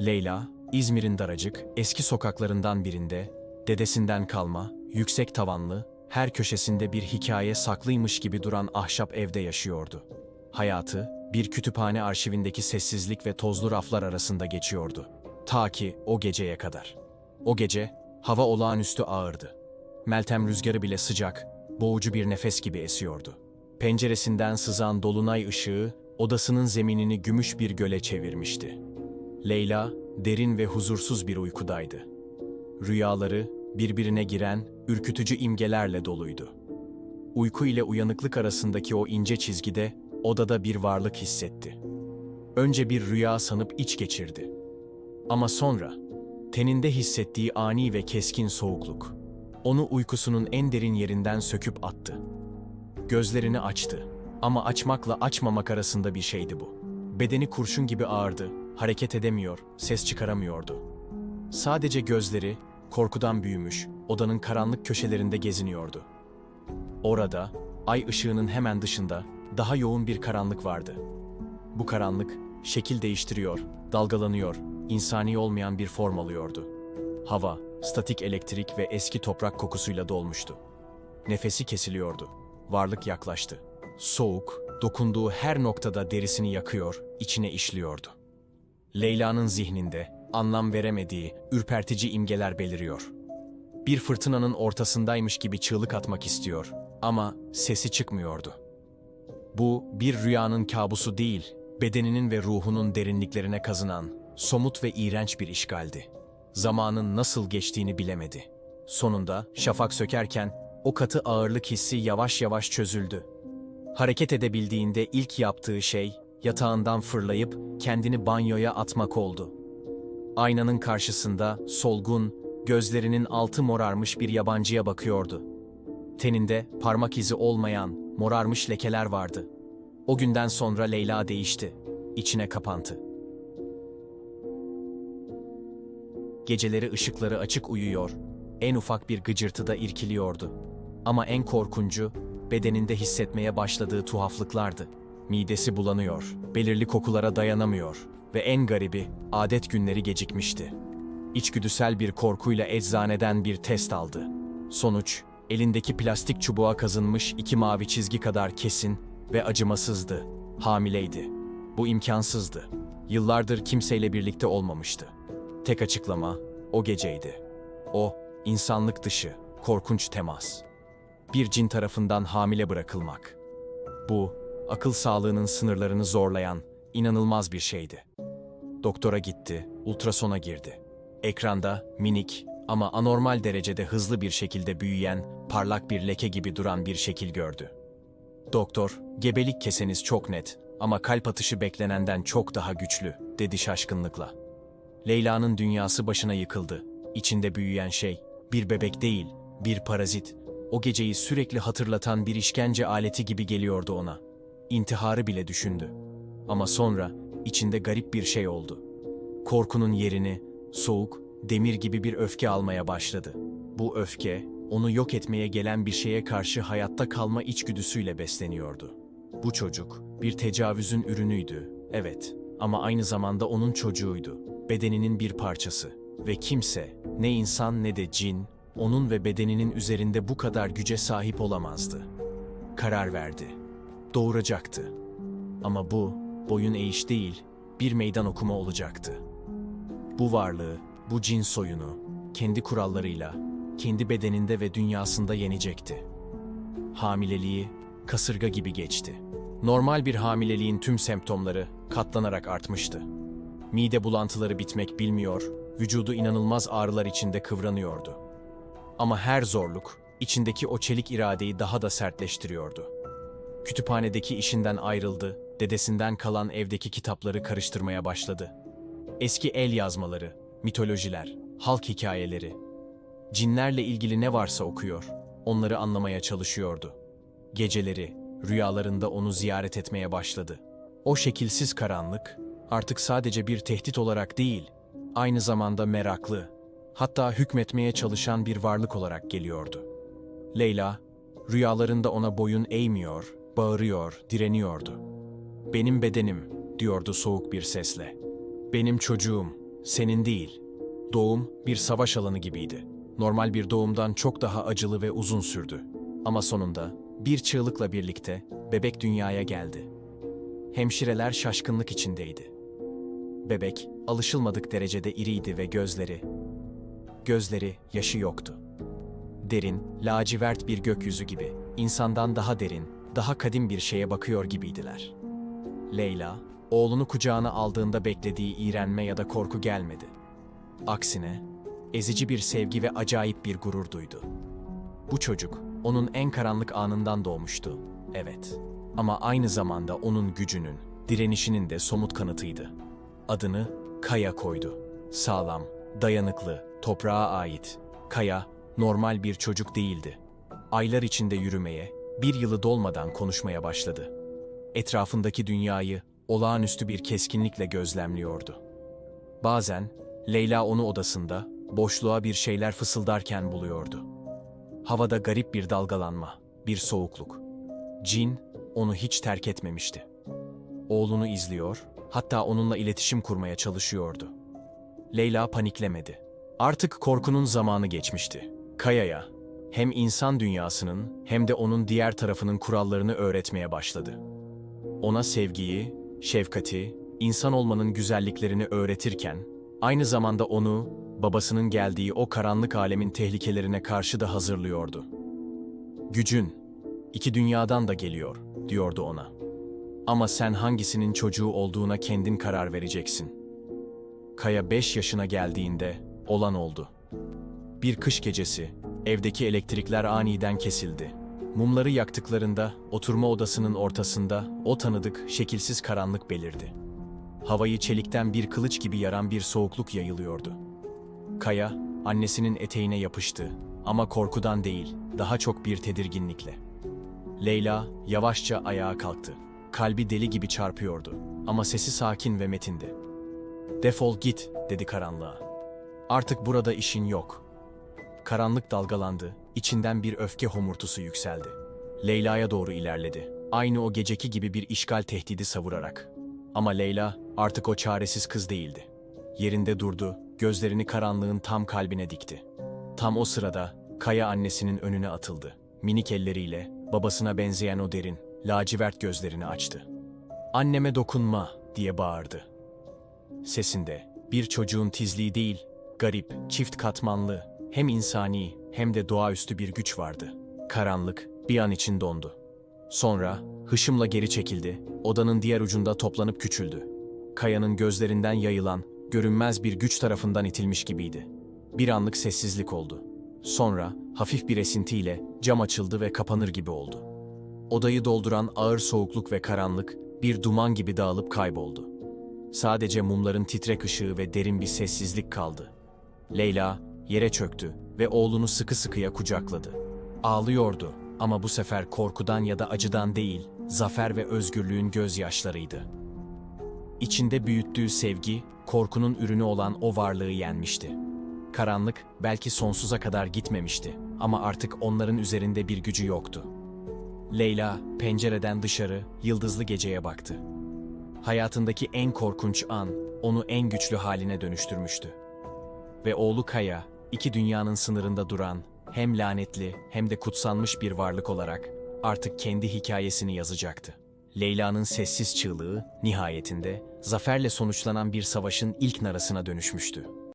Leyla, İzmir'in daracık, eski sokaklarından birinde, dedesinden kalma, yüksek tavanlı, her köşesinde bir hikaye saklıymış gibi duran ahşap evde yaşıyordu. Hayatı, bir kütüphane arşivindeki sessizlik ve tozlu raflar arasında geçiyordu. Ta ki o geceye kadar. O gece, hava olağanüstü ağırdı. Meltem rüzgarı bile sıcak, boğucu bir nefes gibi esiyordu. Penceresinden sızan dolunay ışığı, odasının zeminini gümüş bir göle çevirmişti. Leyla, derin ve huzursuz bir uykudaydı. Rüyaları, birbirine giren, ürkütücü imgelerle doluydu. Uyku ile uyanıklık arasındaki o ince çizgide, odada bir varlık hissetti. Önce bir rüya sanıp iç geçirdi. Ama sonra, teninde hissettiği ani ve keskin soğukluk, onu uykusunun en derin yerinden söküp attı. Gözlerini açtı ama açmakla açmamak arasında bir şeydi bu. Bedeni kurşun gibi ağırdı, hareket edemiyor, ses çıkaramıyordu. Sadece gözleri, korkudan büyümüş, odanın karanlık köşelerinde geziniyordu. Orada, ay ışığının hemen dışında, daha yoğun bir karanlık vardı. Bu karanlık, şekil değiştiriyor, dalgalanıyor, insani olmayan bir form alıyordu. Hava, statik elektrik ve eski toprak kokusuyla dolmuştu. Nefesi kesiliyordu. Varlık yaklaştı. Soğuk, dokunduğu her noktada derisini yakıyor, içine işliyordu. Leyla'nın zihninde anlam veremediği ürpertici imgeler beliriyor. Bir fırtınanın ortasındaymış gibi çığlık atmak istiyor ama sesi çıkmıyordu. Bu bir rüyanın kabusu değil, bedeninin ve ruhunun derinliklerine kazınan, somut ve iğrenç bir işgaldi. Zamanın nasıl geçtiğini bilemedi. Sonunda şafak sökerken o katı ağırlık hissi yavaş yavaş çözüldü. Hareket edebildiğinde ilk yaptığı şey yatağından fırlayıp kendini banyoya atmak oldu. Aynanın karşısında solgun, gözlerinin altı morarmış bir yabancıya bakıyordu. Teninde parmak izi olmayan, morarmış lekeler vardı. O günden sonra Leyla değişti. İçine kapandı. Geceleri ışıkları açık uyuyor, en ufak bir gıcırtıda irkiliyordu. Ama en korkuncu, bedeninde hissetmeye başladığı tuhaflıklardı. Midesi bulanıyor, belirli kokulara dayanamıyor ve en garibi, adet günleri gecikmişti. İçgüdüsel bir korkuyla eczaneden bir test aldı. Sonuç, elindeki plastik çubuğa kazınmış iki mavi çizgi kadar kesin ve acımasızdı. Hamileydi. Bu imkansızdı. Yıllardır kimseyle birlikte olmamıştı. Tek açıklama o geceydi. O, insanlık dışı, korkunç temas. Bir cin tarafından hamile bırakılmak. Bu, akıl sağlığının sınırlarını zorlayan, inanılmaz bir şeydi. Doktora gitti, ultrasona girdi. Ekranda minik ama anormal derecede hızlı bir şekilde büyüyen, parlak bir leke gibi duran bir şekil gördü. Doktor, gebelik keseniz çok net ama kalp atışı beklenenden çok daha güçlü, dedi şaşkınlıkla. Leyla'nın dünyası başına yıkıldı. İçinde büyüyen şey, bir bebek değil, bir parazit. O geceyi sürekli hatırlatan bir işkence aleti gibi geliyordu ona. İntiharı bile düşündü. Ama sonra içinde garip bir şey oldu. Korkunun yerini soğuk, demir gibi bir öfke almaya başladı. Bu öfke, onu yok etmeye gelen bir şeye karşı hayatta kalma içgüdüsüyle besleniyordu. Bu çocuk, bir tecavüzün ürünüydü, evet. Ama aynı zamanda onun çocuğuydu, bedeninin bir parçası. Ve kimse, ne insan ne de cin, onun ve bedeninin üzerinde bu kadar güce sahip olamazdı. Karar verdi. Doğuracaktı. Ama bu, boyun eğiş değil, bir meydan okuma olacaktı. Bu varlığı, bu cin soyunu, kendi kurallarıyla, kendi bedeninde ve dünyasında yenecekti. Hamileliği, kasırga gibi geçti. Normal bir hamileliğin tüm semptomları katlanarak artmıştı. Mide bulantıları bitmek bilmiyor, vücudu inanılmaz ağrılar içinde kıvranıyordu. Ama her zorluk, içindeki o çelik iradeyi daha da sertleştiriyordu. Kütüphanedeki işinden ayrıldı, dedesinden kalan evdeki kitapları karıştırmaya başladı. Eski el yazmaları, mitolojiler, halk hikayeleri, cinlerle ilgili ne varsa okuyor, onları anlamaya çalışıyordu. Geceleri, rüyalarında onu ziyaret etmeye başladı. O şekilsiz karanlık, artık sadece bir tehdit olarak değil, aynı zamanda meraklı, hatta hükmetmeye çalışan bir varlık olarak geliyordu. Leyla, rüyalarında ona boyun eğmiyor, bağırıyor, direniyordu. Benim bedenim, diyordu soğuk bir sesle. Benim çocuğum, Senin değil. Doğum bir savaş alanı gibiydi. Normal bir doğumdan çok daha acılı ve uzun sürdü. Ama sonunda bir çığlıkla birlikte bebek dünyaya geldi. Hemşireler şaşkınlık içindeydi. Bebek alışılmadık derecede iriydi ve gözleri gözleri yaşı yoktu. Derin, lacivert bir gökyüzü gibi, insandan daha derin, daha kadim bir şeye bakıyor gibiydiler. Leyla, oğlunu kucağına aldığında beklediği iğrenme ya da korku gelmedi. Aksine, ezici bir sevgi ve acayip bir gurur duydu. Bu çocuk, onun en karanlık anından doğmuştu, evet. Ama aynı zamanda onun gücünün, direnişinin de somut kanıtıydı. Adını Kaya koydu. Sağlam, dayanıklı, toprağa ait. Kaya, normal bir çocuk değildi. Aylar içinde yürümeye, bir yılı dolmadan konuşmaya başladı. Etrafındaki dünyayı olağanüstü bir keskinlikle gözlemliyordu. Bazen Leyla onu odasında, boşluğa bir şeyler fısıldarken buluyordu. Havada garip bir dalgalanma, bir soğukluk. Cin onu hiç terk etmemişti. Oğlunu izliyor, hatta onunla iletişim kurmaya çalışıyordu. Leyla paniklemedi. Artık korkunun zamanı geçmişti. Kaya'ya hem insan dünyasının hem de onun diğer tarafının kurallarını öğretmeye başladı. Ona sevgiyi, şefkati, insan olmanın güzelliklerini öğretirken, aynı zamanda onu babasının geldiği o karanlık alemin tehlikelerine karşı da hazırlıyordu. Gücün iki dünyadan da geliyor, diyordu ona. Ama sen hangisinin çocuğu olduğuna kendin karar vereceksin. Kaya 5 yaşına geldiğinde olan oldu. Bir kış gecesi evdeki elektrikler aniden kesildi. Mumları yaktıklarında oturma odasının ortasında o tanıdık, şekilsiz karanlık belirdi. Havayı çelikten bir kılıç gibi yaran bir soğukluk yayılıyordu. Kaya annesinin eteğine yapıştı ama korkudan değil, daha çok bir tedirginlikle. Leyla yavaşça ayağa kalktı. Kalbi deli gibi çarpıyordu ama sesi sakin ve metindi. Defol git, dedi karanlığa. Artık burada işin yok. Karanlık dalgalandı, içinden bir öfke homurtusu yükseldi. Leyla'ya doğru ilerledi. Aynı o geceki gibi bir işgal tehdidi savurarak. Ama Leyla artık o çaresiz kız değildi. Yerinde durdu, gözlerini karanlığın tam kalbine dikti. Tam o sırada Kaya annesinin önüne atıldı. Minik elleriyle babasına benzeyen o derin, lacivert gözlerini açtı. "Anneme dokunma." diye bağırdı. Sesinde bir çocuğun tizliği değil, garip, çift katmanlı, hem insani hem de doğaüstü bir güç vardı. Karanlık bir an için dondu. Sonra hışımla geri çekildi, odanın diğer ucunda toplanıp küçüldü. Kaya'nın gözlerinden yayılan, görünmez bir güç tarafından itilmiş gibiydi. Bir anlık sessizlik oldu. Sonra hafif bir esintiyle cam açıldı ve kapanır gibi oldu. Odayı dolduran ağır soğukluk ve karanlık bir duman gibi dağılıp kayboldu. Sadece mumların titrek ışığı ve derin bir sessizlik kaldı. Leyla yere çöktü ve oğlunu sıkı sıkıya kucakladı. Ağlıyordu ama bu sefer korkudan ya da acıdan değil, zafer ve özgürlüğün gözyaşlarıydı. İçinde büyüttüğü sevgi, korkunun ürünü olan o varlığı yenmişti. Karanlık belki sonsuza kadar gitmemişti ama artık onların üzerinde bir gücü yoktu. Leyla pencereden dışarı yıldızlı geceye baktı. Hayatındaki en korkunç an onu en güçlü haline dönüştürmüştü. Ve oğlu Kaya, iki dünyanın sınırında duran, hem lanetli hem de kutsanmış bir varlık olarak artık kendi hikayesini yazacaktı. Leyla'nın sessiz çığlığı nihayetinde zaferle sonuçlanan bir savaşın ilk narasına dönüşmüştü.